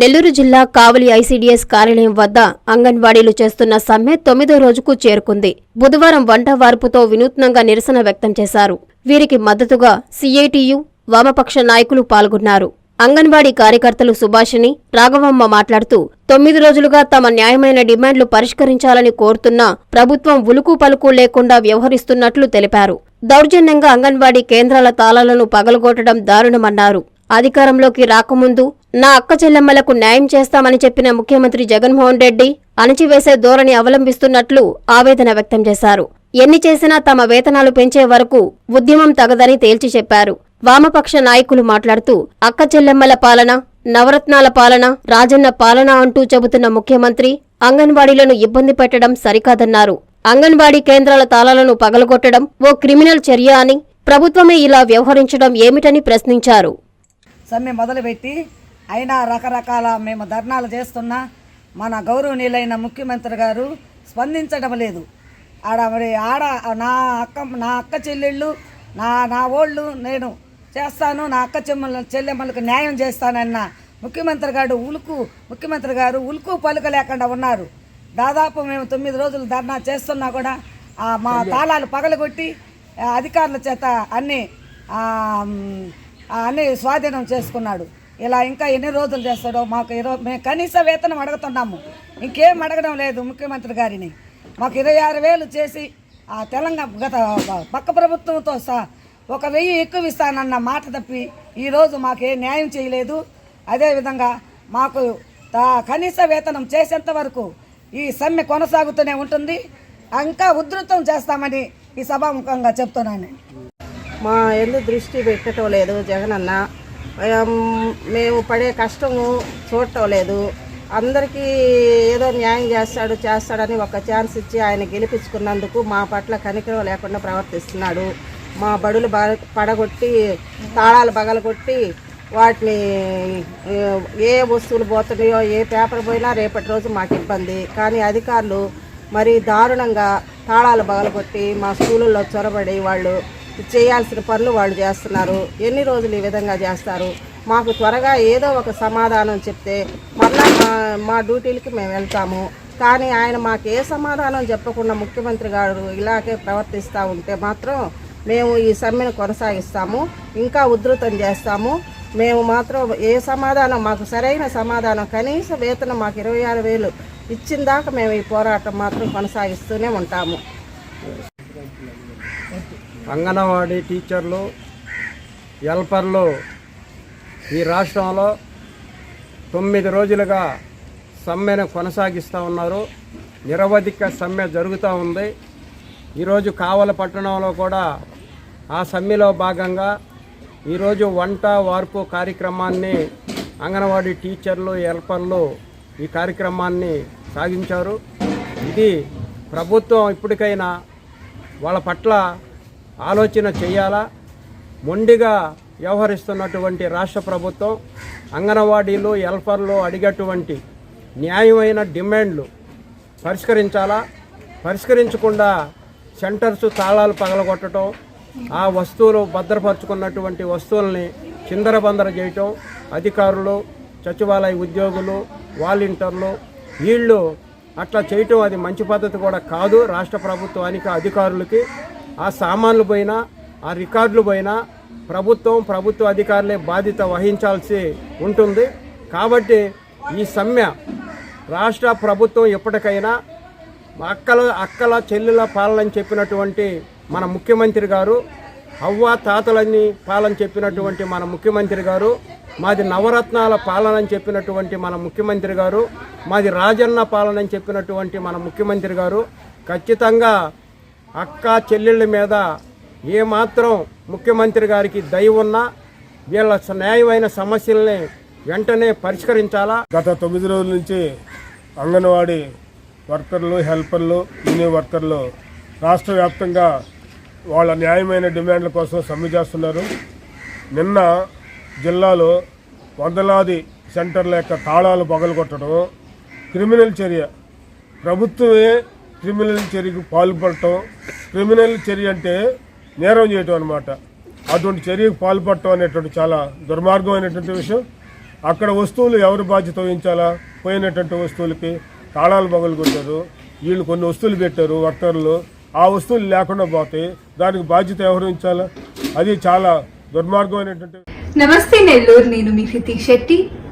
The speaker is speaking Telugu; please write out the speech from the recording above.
నెల్లూరు జిల్లా కావలి ఐసీడీఎస్ కార్యాలయం వద్ద అంగన్వాడీలు చేస్తున్న సమ్మె తొమ్మిదో రోజుకు చేరుకుంది. బుధవారం వంట వార్పుతో వినూత్నంగా నిరసన వ్యక్తం చేశారు. వీరికి మద్దతుగా సీఐటియు వామపక్ష నాయకులు పాల్గొన్నారు. అంగన్వాడీ కార్యకర్తలు సుభాషిణి రాఘవమ్మ మాట్లాడుతూ తొమ్మిది రోజులుగా తమ న్యాయమైన డిమాండ్లు పరిష్కరించాలని కోరుతున్నా ప్రభుత్వం ఉలుకు పలుకు లేకుండా వ్యవహరిస్తున్నట్లు తెలిపారు. దౌర్జన్యంగా అంగన్వాడీ కేంద్రాల తాళాలను పగలగొట్టడం దారుణమన్నారు. అధికారంలోకి రాకముందు నా అక్క చెల్లెమ్మలకు న్యాయం చేస్తామని చెప్పిన ముఖ్యమంత్రి జగన్మోహన్ రెడ్డి అణచివేసే ధోరణి అవలంబిస్తున్నట్లు ఆవేదన వ్యక్తం చేశారు. ఎన్ని చేసినా తమ వేతనాలు పెంచే వరకు ఉద్యమం తగదని తేల్చి చెప్పారు. వామపక్ష నాయకులు మాట్లాడుతూ అక్క చెల్లెమ్మల పాలన నవరత్నాల పాలన రాజన్న పాలన అంటూ చెబుతున్న ముఖ్యమంత్రి అంగన్వాడీలను ఇబ్బంది పెట్టడం సరికాదన్నారు. అంగన్వాడీ కేంద్రాల తాళాలను పగలగొట్టడం ఓ క్రిమినల్ చర్య అని ప్రభుత్వమే ఇలా వ్యవహరించడం ఏమిటని ప్రశ్నించారు. సమ్మె మొదలుపెట్టి అయినా రకరకాల మేము ధర్నాలు చేస్తున్నా మన గౌరవనీయులైన ముఖ్యమంత్రి గారు స్పందించడం లేదు. ఆడ మరి ఆడ నా అక్క నా అక్క చెల్లెళ్ళు నా నా ఓళ్ళు నేను చేస్తాను నా అక్క చెమ్మల చెల్లెమ్మలకు న్యాయం చేస్తానన్న ముఖ్యమంత్రి గారు ఉలుకు ముఖ్యమంత్రి గారు ఉలుకు పలుక లేకుండా ఉన్నారు. దాదాపు మేము తొమ్మిది రోజులు ధర్నా చేస్తున్నా కూడా మా తాళాలు పగలగొట్టి అధికారుల చేత అన్నీ అన్నీ స్వాధీనం చేసుకున్నాడు. ఇలా ఇంకా ఎన్ని రోజులు చేస్తాడో మాకు ఇరవై మేము కనీస వేతనం అడుగుతున్నాము. ఇంకేం అడగడం లేదు ముఖ్యమంత్రి గారిని. మాకు ఇరవై ఆరు వేలు చేసి ఆ తెలంగాణ గత పక్క ప్రభుత్వంతో సహా ఒక వెయ్యి ఎక్కువ ఇస్తానన్న మాట తప్పి ఈరోజు మాకే న్యాయం చేయలేదు. అదేవిధంగా మాకు కనీస వేతనం చేసేంత వరకు ఈ సమ్మె కొనసాగుతూనే ఉంటుంది. ఇంకా ఉధృతం చేస్తామని ఈ సభాముఖంగా చెప్తున్నాను. మా ఎందు దృష్టి పెట్టడం లేదు జగనన్న. మేము పడే కష్టము చూడటం లేదు. అందరికీ ఏదో న్యాయం చేస్తాడు చేస్తాడని ఒక ఛాన్స్ ఇచ్చి ఆయన గెలిపించుకున్నందుకు మా పట్ల కనికరం లేకుండా ప్రవర్తిస్తున్నాడు. మా బడులు బ పడగొట్టి తాళాలు బగలగొట్టి వాటిని ఏ, ఏ వస్తువులు పోతున్నాయో ఏ పేపర్ పోయినా రేపటి రోజు మాకు ఇబ్బంది. కానీ అధికారులు మరి దారుణంగా తాళాలు బగలగొట్టి మా స్కూళ్ళల్లో చొరబడి వాళ్ళు చేయాల్సిన పనులు వాళ్ళు చేస్తున్నారు. ఎన్ని రోజులు ఈ విధంగా చేస్తారు? మాకు త్వరగా ఏదో ఒక సమాధానం చెప్తే మళ్ళా మా మా డ్యూటీలకి మేము వెళ్తాము. కానీ ఆయన మాకు ఏ సమాధానం చెప్పకుండా ముఖ్యమంత్రి గారు ఇలాగే ప్రవర్తిస్తూ ఉంటే మాత్రం మేము ఈ సమ్మెను కొనసాగిస్తాము. ఇంకా ఉధృతం చేస్తాము. మేము మాత్రం ఏ సమాధానం మాకు సరైన సమాధానం కనీస వేతనం మాకు ఇరవై ఆరు వేలు ఇచ్చిన దాకా మేము ఈ పోరాటం మాత్రం కొనసాగిస్తూనే ఉంటాము. అంగన్వాడీ టీచర్లు హెల్పర్లు ఈ రాష్ట్రంలో తొమ్మిది రోజులుగా సమ్మెను కొనసాగిస్తూ ఉన్నారు. నిరవధిక సమ్మె జరుగుతూ ఉంది. ఈరోజు కావల పట్టణంలో కూడా ఆ సమ్మెలో భాగంగా ఈరోజు వంట వార్పు కార్యక్రమాన్ని అంగన్వాడీ టీచర్లు హెల్పర్లు ఈ కార్యక్రమాన్ని సాగించారు. ఇది ప్రభుత్వం ఇప్పటికైనా వాళ్ళ పట్ల ఆలోచన చేయాలా? మొండిగా వ్యవహరిస్తున్నటువంటి రాష్ట్ర ప్రభుత్వం అంగన్వాడీలు హెల్పర్లు అడిగేటువంటి న్యాయమైన డిమాండ్లు పరిష్కరించాలా? పరిష్కరించకుండా సెంటర్స్ తాళాలు పగలగొట్టడం ఆ వస్తువులు భద్రపరుచుకున్నటువంటి వస్తువుల్ని చిందరబందర చేయటం అధికారులు సచివాలయ ఉద్యోగులు వాలంటీర్లు వీళ్ళు అట్లా చేయటం అది మంచి పద్ధతి కూడా కాదు. రాష్ట్ర ప్రభుత్వానికి అధికారులకి ఆ సామాన్లు పోయినా ఆ రికార్డులు పోయినా ప్రభుత్వం ప్రభుత్వ అధికారులే బాధ్యత వహించాల్సి ఉంటుంది. కాబట్టి ఈ సమ్మె రాష్ట్ర ప్రభుత్వం ఎప్పటికైనా అక్కల అక్కల చెల్లెల పాలన చెప్పినటువంటి మన ముఖ్యమంత్రి గారు అవ్వ తాతలని పాలన చెప్పినటువంటి మన ముఖ్యమంత్రి గారు మాది నవరత్నాల పాలన అని చెప్పినటువంటి మన ముఖ్యమంత్రి గారు మాది రాజన్న పాలన అని చెప్పినటువంటి మన ముఖ్యమంత్రి గారు ఖచ్చితంగా అక్క చెల్లెళ్ళ మీద ఏమాత్రం ముఖ్యమంత్రి గారికి దయ ఉన్నా వీళ్ళ న్యాయమైన సమస్యల్ని వెంటనే పరిష్కరించాలా? గత తొమ్మిది రోజుల నుంచి అంగన్వాడీ వర్కర్లు హెల్పర్లు యూనియన్ వర్కర్లు రాష్ట్ర వ్యాప్తంగా వాళ్ళ న్యాయమైన డిమాండ్ల కోసం సమ్మె చేస్తున్నారు. నిన్న జిల్లాలో వందలాది సెంటర్ల యొక్క తాళాలు పగలగొట్టడం క్రిమినల్ చర్య. ప్రభుత్వమే క్రిమినల్ చర్యకు పాల్పడటం క్రిమినల్ చర్య అంటే నేరం చేయటం అనమాట అటువంటి చర్యకు పాల్పడటం అనేటువంటి చాలా దుర్మార్గమైనటువంటి విషయం. అక్కడ వస్తువులు ఎవరు బాధ్యత వహించాలా? పోయినటువంటి వస్తువులకి తాళాలు పగలు కొట్టారు వీళ్ళు కొన్ని వస్తువులు పెట్టారు వర్కర్లు. ఆ వస్తువులు లేకుండా పోతాయి. దానికి బాధ్యత ఎవరు వహించాలా? అది చాలా దుర్మార్గమైనటువంటి నమస్తే నెల్లూరు నేను మీ శెట్టి.